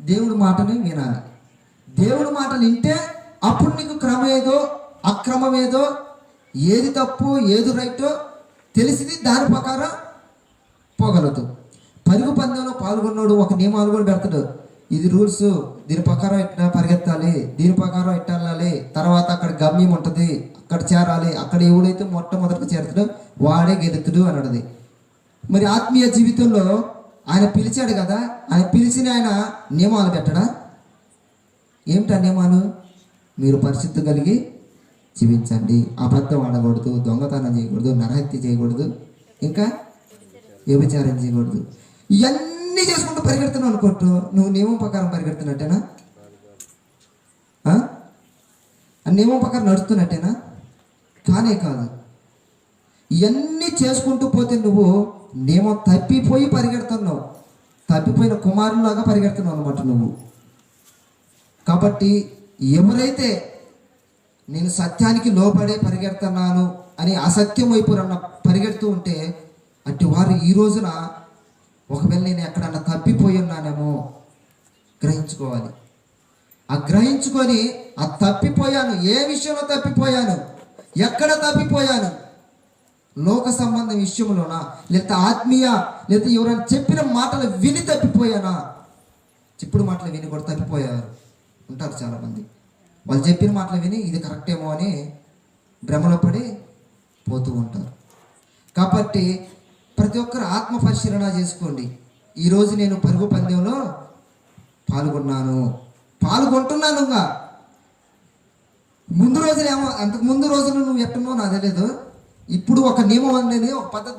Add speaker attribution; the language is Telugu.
Speaker 1: దేవుడి మాటని వినాలి. దేవుడి మాటలు వింటే అప్పుడు నీకు క్రమం ఏదో అక్రమం ఏదో ఏది తప్పు ఏది రైటో తెలిసింది దాని ప్రకారం పోగలదు. పరుగు పందెంలో పాల్గొన్నాడు ఒక నియమాలు కూడా పెడతాడు. ఇది రూల్స్ దీని ప్రకారం ఎట్లా పరిగెత్తాలి దీని ప్రకారం ఎట్ట వెళ్ళాలి తర్వాత అక్కడ గమ్యం ఉంటుంది అక్కడ చేరాలి అక్కడ ఎవడైతే మొట్టమొదటిగా చేరుతాడో వాడే గెలుతుడు అన్నది. మరి ఆత్మీయ జీవితంలో ఆయన పిలిచాడు కదా ఆయన పిలిచిన ఆయన నియమాలు పెట్టడా? ఏమిటా నియమాలు? మీరు పరిశుద్ధి కలిగి జీవించండి. అబద్ధం ఆడకూడదు దొంగతనం చేయకూడదు నరహత్య చేయకూడదు ఇంకా వ్యభిచారం చేయకూడదు. ఇవన్నీ చేసుకుంటూ పరిగెడుతున్నావు అనుకోట్టు. నువ్వు నియమం ప్రకారం పరిగెడుతున్నట్టేనా? ఆ నియమం ప్రకారం నడుస్తున్నట్టేనా? కానే కాదు. ఇవన్నీ చేసుకుంటూ పోతే నువ్వు నేమో తప్పిపోయి పరిగెడుతున్నావు. తప్పిపోయిన కుమారులాగా పరిగెడుతున్నావు అనమాట నువ్వు. కాబట్టి ఎవరైతే నేను సత్యానికి లోబడే పరిగెడుతున్నాను అని అసత్యం వైపు రన్న పరిగెడుతూ ఉంటే అటు వారు ఈ రోజున ఒకవేళ నేను ఎక్కడన్నా తప్పిపోయి ఉన్నానేమో గ్రహించుకోవాలి. ఆ గ్రహించుకొని ఆ తప్పిపోయాను. ఏ విషయంలో తప్పిపోయాను? ఎక్కడ తప్పిపోయాను? లోక సంబంధం విషయంలోనా లేకపోతే ఆత్మీయ లేకపోతే ఎవరైనా చెప్పిన మాటలు విని తప్పిపోయానా? చెప్పుడు మాటలు విని కూడా తప్పిపోయారు. ఉంటారు చాలామంది. వాళ్ళు చెప్పిన మాటలు విని ఇది కరెక్ట్ ఏమో అని భ్రమలో పడి పోతూ ఉంటారు. కాబట్టి ప్రతి ఒక్కరు ఆత్మ పరిశీలన చేసుకోండి. ఈరోజు నేను పరుగు పందెంలో పాల్గొన్నాను. పాల్గొంటున్నానుగా. ముందు రోజులు ఏమో అంతకు ముందు రోజులు నువ్వు ఎట్టున్నావు నాకు తెలియదు ఇప్పుడు ఒక నియమం అనేది ఒక పద్ధతి